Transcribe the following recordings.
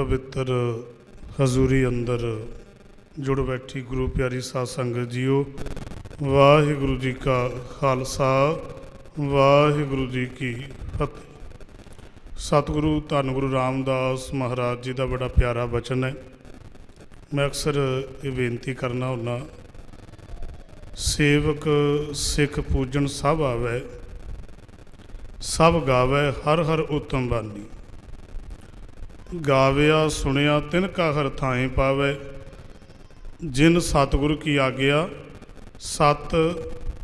ਪਵਿੱਤਰ ਹਜ਼ੂਰੀ ਅੰਦਰ ਜੁੜ ਬੈਠੀ ਗੁਰੂ ਪਿਆਰੀ ਸਾਧ ਸੰਗਤ ਜੀਓ, ਵਾਹਿਗੁਰੂ ਜੀ ਕਾ ਖਾਲਸਾ, ਵਾਹਿਗੁਰੂ ਜੀ ਕੀ ਫਤਿਹ। ਸਤਿਗੁਰੂ ਧੰਨ ਗੁਰੂ ਰਾਮਦਾਸ ਮਹਾਰਾਜ ਜੀ ਦਾ ਬੜਾ ਪਿਆਰਾ ਬਚਨ ਹੈ। ਮੈਂ ਅਕਸਰ ਇਹ ਬੇਨਤੀ ਕਰਨਾ ਹੁੰਦਾ, ਸੇਵਕ ਸਿੱਖ ਪੂਜਣ ਸਭ ਆਵੇ, ਸਭ ਗਾਵੇ ਹਰ ਹਰ ਉਤਮ ਬਾਣੀ ਗਾਵਿਆ, ਸੁਣਿਆ, ਤਿਨ ਕਾ ਹਰ ਥਾਏ ਪਾਵੇ। ਜਿਨ ਸਤਿਗੁਰ ਕੀ ਆਗਿਆ, ਸਤ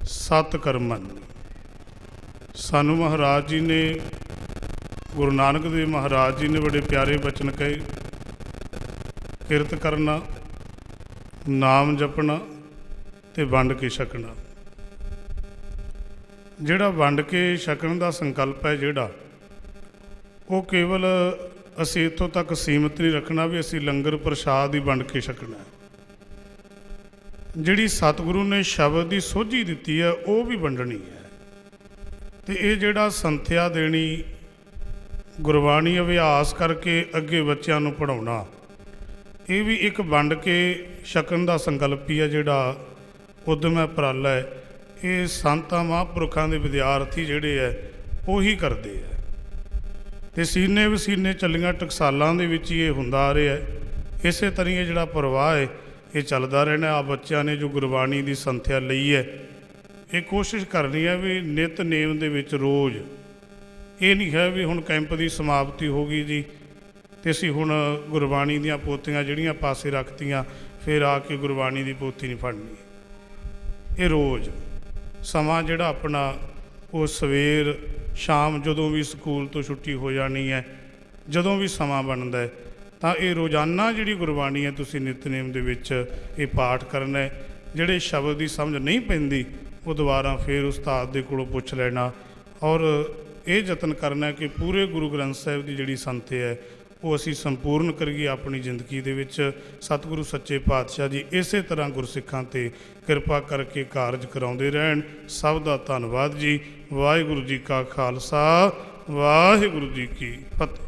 ਸਤ ਕਰਮਨ। ਸਾਨੂੰ ਮਹਾਰਾਜ ਜੀ ਨੇ, ਗੁਰੂ ਨਾਨਕ ਦੇਵ ਮਹਾਰਾਜ ਜੀ ਨੇ ਬੜੇ ਪਿਆਰੇ ਬਚਨ ਕਹੇ। ਕਿਰਤ ਕਰਨਾ, ਨਾਮ ਜਪਣਾ ਤੇ ਵੰਡ ਕੇ ਛਕਣਾ। ਜਿਹੜਾ ਵੰਡ ਕੇ ਛਕਣ ਦਾ ਸੰਕਲਪ ਹੈ ਜਿਹੜਾ, ਉਹ ਕੇਵਲ ਅਸੀਂ ਇੱਥੋਂ ਤੱਕ ਸੀਮਤ ਨਹੀਂ ਰੱਖਣਾ ਵੀ ਅਸੀਂ ਲੰਗਰ ਪ੍ਰਸ਼ਾਦ ਹੀ ਵੰਡ ਕੇ ਛਕਣਾ ਜਿਹੜੀ ਸਤਿਗੁਰੂ ਨੇ ਸ਼ਬਦ ਦੀ ਸੋਝੀ ਦਿੱਤੀ ਹੈ, ਉਹ ਵੀ ਵੰਡਣੀ ਹੈ। ਤੇ ਇਹ ਜਿਹੜਾ ਸੰਥਿਆ ਦੇਣੀ, ਗੁਰਬਾਣੀ ਅਭਿਆਸ ਕਰਕੇ ਅੱਗੇ ਬੱਚਿਆਂ ਨੂੰ ਪੜਾਉਣਾ ਇਹ ਵੀ ਇੱਕ ਵੰਡ ਕੇ ਛਕਣ ਦਾ ਸੰਕਲਪ ਹੀ ਹੈ ਜਿਹੜਾ ਉਦਮ ਹੈ, ਉਪਰਾਲਾ ਹੈ। ਇਹ ਸੰਤਾਂ, ਮਹਾਂਪੁਰਖਾਂ ਦੇ ਵਿਦਿਆਰਥੀ ਜਿਹੜੇ ਹੈ, ਉਹੀ ਕਰਦੇ ਹੈ। ਤੇ ਸੀਨੇ ਵਸੀਨੇ ਚੱਲੀਆਂ ਟਕਸਾਲਾਂ ਦੇ ਵਿੱਚ ਹੀ ਇਹ ਹੁੰਦਾ ਆ ਰਿਹਾ ਇਸੇ ਤਰ੍ਹਾਂ ਇਹ ਜਿਹੜਾ ਪ੍ਰਵਾਹ ਹੈ, ਇਹ ਚੱਲਦਾ ਰਹਿਣਾ ਆ। ਬੱਚਿਆਂ ਨੇ ਜੋ ਗੁਰਬਾਣੀ ਦੀ ਸੰਥਿਆ ਲਈ ਹੈ, ਇਹ ਕੋਸ਼ਿਸ਼ ਕਰਨੀ ਹੈ ਵੀ ਨਿਤ ਨੇਮ ਦੇ ਵਿੱਚ ਰੋਜ਼। ਇਹ ਨਹੀਂ ਹੈ ਵੀ ਹੁਣ ਕੈਂਪ ਦੀ ਸਮਾਪਤੀ ਹੋ ਗਈ ਜੀ, ਤੇ ਅਸੀਂ ਹੁਣ ਗੁਰਬਾਣੀ ਦੀਆਂ ਪੋਥੀਆਂ ਜਿਹੜੀਆਂ ਪਾਸੇ ਰੱਖਤੀਆਂ, ਫਿਰ ਆ ਕੇ ਗੁਰਬਾਣੀ ਦੀ ਪੋਥੀ ਨਹੀਂ ਫੜਨੀ। ਇਹ ਰੋਜ਼। ਸਮਾਂ ਜਿਹੜਾ ਆਪਣਾ, ਉਹ ਸਵੇਰ ਸ਼ਾਮ ਜਦੋਂ ਵੀ ਸਕੂਲ ਤੋਂ ਛੁੱਟੀ ਹੋ ਜਾਣੀ ਹੈ, ਜਦੋਂ ਵੀ ਸਮਾਂ ਬਣਦਾ ਹੈ, ਤਾਂ ਇਹ ਰੋਜ਼ਾਨਾ ਜਿਹੜੀ ਗੁਰਬਾਣੀ ਹੈ ਤੁਸੀਂ ਨਿਤਨੇਮ ਦੇ ਵਿੱਚ ਇਹ ਪਾਠ ਕਰਨਾ ਹੈ, ਜਿਹੜੇ ਸ਼ਬਦ ਦੀ ਸਮਝ ਨਹੀਂ ਪੈਂਦੀ, ਉਹ ਦੁਬਾਰਾ ਫੇਰ ਉਸਤਾਦ ਦੇ ਕੋਲੋਂ ਪੁੱਛ ਲੈਣਾ ਔਰ ਇਹ ਯਤਨ ਕਰਨਾ ਕਿ ਪੂਰੇ ਗੁਰੂ ਗ੍ਰੰਥ ਸਾਹਿਬ ਦੀ ਜਿਹੜੀ ਸੰਥਿਆ ਹੈ ਉਹ ਅਸੀਂ ਸੰਪੂਰਨ ਕਰੀਏ ਆਪਣੀ ਜ਼ਿੰਦਗੀ ਦੇ ਵਿੱਚ। ਸਤਿਗੁਰੂ ਸੱਚੇ ਪਾਤਸ਼ਾਹ ਜੀ, ਇਸੇ ਤਰ੍ਹਾਂ ਗੁਰਸਿੱਖਾਂ ਤੇ ਕਿਰਪਾ ਕਰਕੇ ਕਾਰਜ ਕਰਾਉਂਦੇ ਰਹਿਣ। ਸਭ ਦਾ ਧੰਨਵਾਦ ਜੀ। ਵਾਹਿਗੁਰੂ ਜੀ ਕਾ ਖਾਲਸਾ, ਵਾਹਿਗੁਰੂ ਜੀ ਕੀ ਫਤਿਹ।